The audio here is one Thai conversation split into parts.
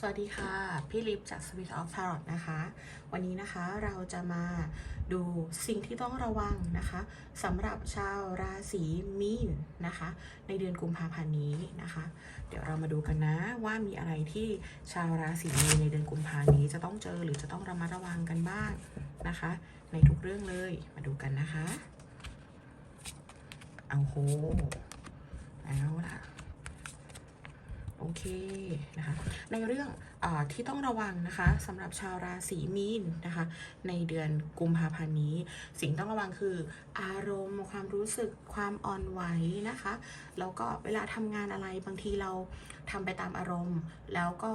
สวัสดีค่ะ พี่ลิฟจาก Sweet of Tarot นะคะ วันนี้นะคะเราจะมาดูสิ่งที่ต้องระวังนะคะสำหรับชาวราศีมีนนะคะ ในเดือนกุมภาพันธ์นี้นะคะ เดี๋ยวเรามาดูกันนะว่ามีอะไรที่ชาวราศีมีนในเดือนกุมภาพันี้จะต้องเจอหรือจะต้องระมัดระวังกันบ้างนะคะ ในทุกเรื่องเลยมาดูกันนะคะ เอาโหเอาล่ะ โอเคนะคะในเรื่องที่ต้องระวังนะคะสำหรับชาวราศีมีนนะคะ ในเดือนกุมภาพันธ์นี้ สิ่งต้องระวังคือ อารมณ์ความรู้สึกความอ่อนไหวนะคะ แล้วก็เวลาทำงานอะไรบางทีเราทำไปตามอารมณ์ แล้วก็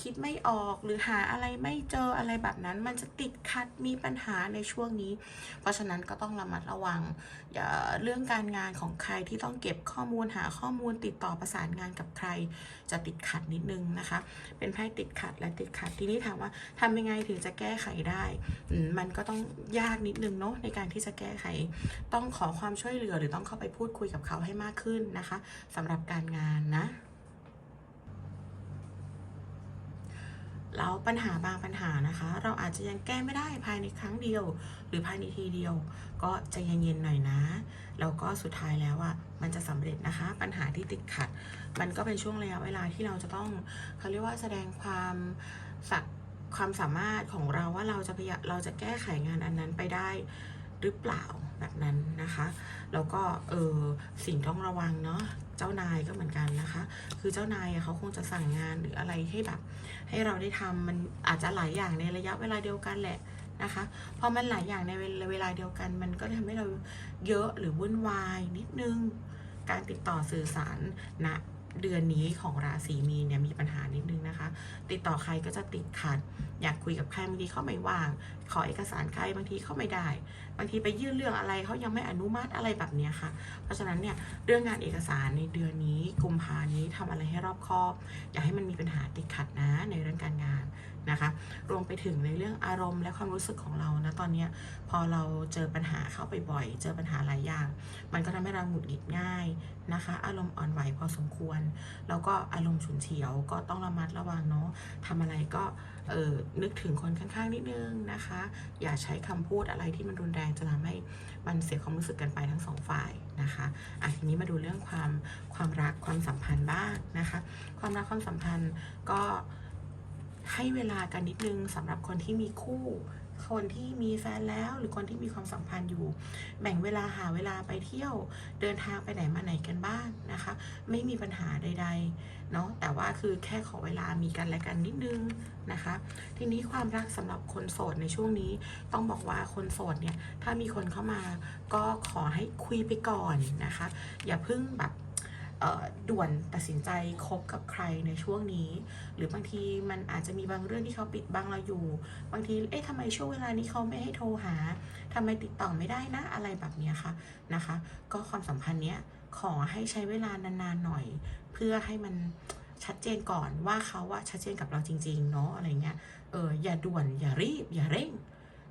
คิดไม่ออกหรือหาอะไรไม่เจออะไรแบบนั้น มันจะติดขัดมีปัญหาในช่วงนี้ เพราะฉะนั้นก็ต้องระมัดระวังอย่าเรื่องการงานของใครที่ต้องเก็บข้อมูลหาข้อมูลติดต่อประสานงานกับใคร จะติดขัดนิดนึงนะคะ เป็นไพ่ติดขัดและติดขัด ทีนี้ถามว่าทำยังไงถึงจะแก้ไขได้มมันก็ต้องยากนิดนึงเนาะในการที่จะแก้ไข ต้องขอความช่วยเหลือหรือต้องเข้าไปพูดคุยกับเขาให้มากขึ้นนะคะสำหรับการงานนะ แล้วปัญหาบางปัญหานะคะ เราอาจจะยังแก้ไม่ได้ภายในครั้งเดียว หรือภายในทีเดียว ก็ใจเย็นๆหน่อยนะ แล้วก็สุดท้ายแล้วอะมันจะสำเร็จนะคะ ปัญหาที่ติดขัด มันก็เป็นช่วงระยะเวลาที่เราจะต้องเขาเรียกว่าแสดงความสักความสามารถของเราว่าเราจะพยายามเราจะแก้ไขงานอันนั้นไปได้ หรือเปล่าแบบนั้นนะคะ แล้วก็เออสิ่งต้องระวังเนาะเจ้านายก็เหมือนกันนะคะ คือเจ้านายเขาคงจะสั่งงานหรืออะไรให้แบบ ให้เราได้ทำมันอาจจะหลายอย่างในระยะเวลาเดียวกันแหละนะคะพอมันหลายอย่างในเวลาเดียวกัน มันก็ทำให้เราเยอะหรือวุ่นวายนิดนึง การติดต่อสื่อสารณ เดือนนี้ของราศีมีนเนี่ยมีปัญหานิดนึงนะคะ ติดต่อใครก็จะติดขัด อยากคุยกับใครบางทีเขาไม่ว่าง ขอเอกสารใครบางทีเขาไม่ได้ บางทีไปยื่นเรื่องอะไรเขายังไม่อนุมัติอะไรแบบนี้ค่ะ เพราะฉะนั้นเนี่ยเรื่องงานเอกสารในเดือนนี้กุมภานี้ทำอะไรให้รอบคอบ อย่าให้มันมีปัญหาติดขัดนะในเรื่องการงาน นะคะ รวมไปถึงในเรื่องอารมณ์และความรู้สึกของเรานะตอนนี้พอเราเจอปัญหาเข้าไปบ่อย เจอปัญหาหลายอย่าง มันก็ทำให้เราหงุดหงิดง่ายนะคะ อารมณ์อ่อนไหวพอสมควร แล้วก็อารมณ์ฉุนเฉียวก็ต้องระมัดระวังเนาะทำอะไรก็เออนึกถึงคนข้างๆนิดนึงนะคะ อย่าใช้คำพูดอะไรที่มันรุนแรงจะทำให้มันเสียความรู้สึกกันไปทั้งสองฝ่ายนะคะอะทีนี้มาดูเรื่องความความรักความสัมพันธ์บ้างนะคะ ความรักความสัมพันธ์ก็ ให้เวลากันนิดนึงสำหรับคนที่มีคู่ คนที่มีแฟนแล้วหรือคนที่มีความสัมพันธ์อยู่ แบ่งเวลาหาเวลาไปเที่ยว เดินทางไปไหนมาไหนกันบ้างนะคะ ไม่มีปัญหาใด ๆ เนาะแต่ว่าคือแค่ขอเวลามีกันและกันนิดนึงนะคะ ทีนี้ความรักสำหรับคนโสดในช่วงนี้ ต้องบอกว่าคนโสดเนี่ยถ้ามีคนเข้ามาก็ขอให้คุยไปก่อนนะคะ อย่าเพิ่งแบบ ด่วนตัดสินใจคบกับใครในช่วงนี้ หรือบางทีมันอาจจะมีบางเรื่องที่เขาปิดบังเราอยู่ บางทีเอ๊ะทำไมช่วงเวลานี้เขาไม่ให้โทรหาทำไมติดต่อไม่ได้นะอะไรแบบนี้ค่ะนะคะ ก็ความสัมพันธ์เนี้ยขอให้ใช้เวลานานๆหน่อย เพื่อให้มันชัดเจนก่อนว่าเขาว่าชัดเจนกับเราจริง ๆ เนาะอะไรเงี้ยเอออย่าด่วนอย่ารีบ อย่าเร่ง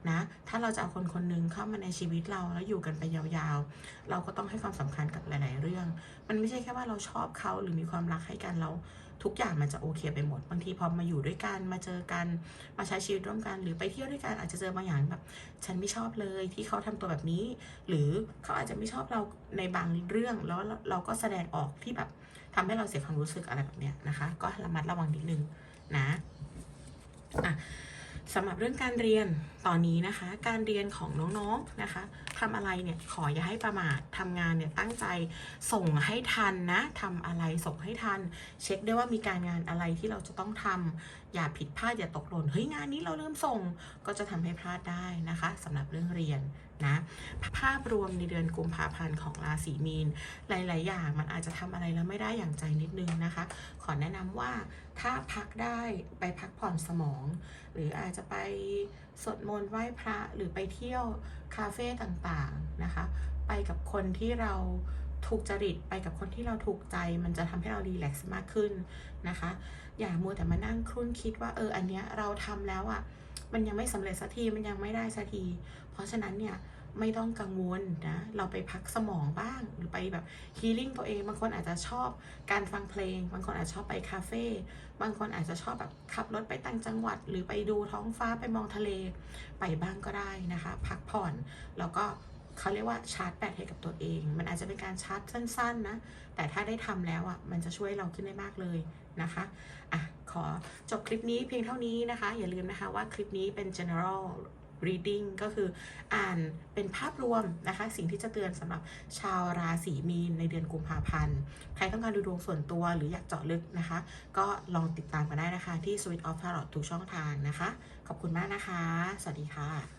นะ ถ้าเราจะเอาคนคนหนึ่งเข้ามาในชีวิตเราแล้วอยู่กันไปยาวๆ เราก็ต้องให้ความสำคัญกับหลาย ๆ เรื่อง มันไม่ใช่แค่ว่าเราชอบเขาหรือมีความรักให้กันแล้วทุกอย่างมันจะโอเคไปหมด บางทีพอมาอยู่ด้วยกันมาเจอกันมาใช้ชีวิตร่วมกัน หรือไปเที่ยวด้วยกันอาจจะเจอบางอย่างแบบ ฉันไม่ชอบเลยที่เขาทำตัวแบบนี้ หรือเขาอาจจะไม่ชอบเราในบางเรื่องแล้วเราก็แสดงออกที่แบบทำให้เราเสียความรู้สึกอะไรแบบเนี้ยนะคะ ก็ระมัดระวังนิดนึงนะ สำหรับเรื่องการเรียนตอนนี้นะคะ การเรียนของน้องๆนะคะทำอะไรเนี่ยขออย่าให้ประมาททำงานเนี่ยตั้งใจส่งให้ทันนะทำอะไรส่งให้ทัน เช็คได้ว่ามีการงานอะไรที่เราจะต้องทำอย่าผิดพลาดอย่าตกหล่นเฮ้ยงานนี้เราเริ่มส่งก็จะทำให้พลาดได้นะคะสำหรับเรื่องเรียนนะภาพรวมในเดือนกุมภาพันธ์ของราศีมีน หลาย ๆ อย่างมันอาจจะทำอะไรแล้วไม่ได้อย่างใจนิดนึงนะคะ ขอแนะนำว่าถ้าพักได้ไปพักผ่อนสมอง หรืออาจจะไปสวดมนต์ไหว้พระหรือไปเที่ยวคาเฟ่ต่างๆนะคะ ไปกับคนที่เราถูกจริตไปกับคนที่เราถูกใจ มันจะทำให้เรารีแลกซ์มากขึ้นนะคะ อย่ามัวแต่มานั่งครุ่นคิดว่าเอออันเนี้ยเราทำแล้วอะ่ะมันยังไม่สำเร็จสักทีมันยังไม่ได้สักที เพราะฉะนั้นเนี่ย ไม่ต้องกังวลนะ เราไปพักสมองบ้าง หรือไปแบบฮีลิ่งตัวเอง บางคนอาจจะชอบการฟังเพลง บางคนอาจจะชอบไปคาเฟ่ บางคนอาจจะชอบแบบขับรถไปต่างจังหวัด หรือไปดูท้องฟ้าไปมองทะเล ไปบ้างก็ได้นะคะ พักผ่อน แล้วก็เขาเรียกว่าชาร์จแบตให้กับตัวเอง มันอาจจะเป็นการชาร์จสั้น ๆ นะ แต่ถ้าได้ทำแล้วอะ มันจะช่วยเราขึ้นได้มากเลยนะคะ อะ ขอจบคลิปนี้เพียงเท่านี้นะคะ อย่าลืมนะคะว่าคลิปนี้เป็น general reading ก็คืออ่านเป็นภาพรวมนะคะ สิ่งที่จะเตือนสำหรับชาวราศีมีนในเดือนกุมภาพันธ์ ใครต้องการดูดวงส่วนตัวหรืออยากเจาะลึกนะคะ ก็ลองติดตามกันได้นะคะ ที่ Switch of Tarot ทุกช่องทางนะคะ ขอบคุณมากนะคะ สวัสดีค่ะ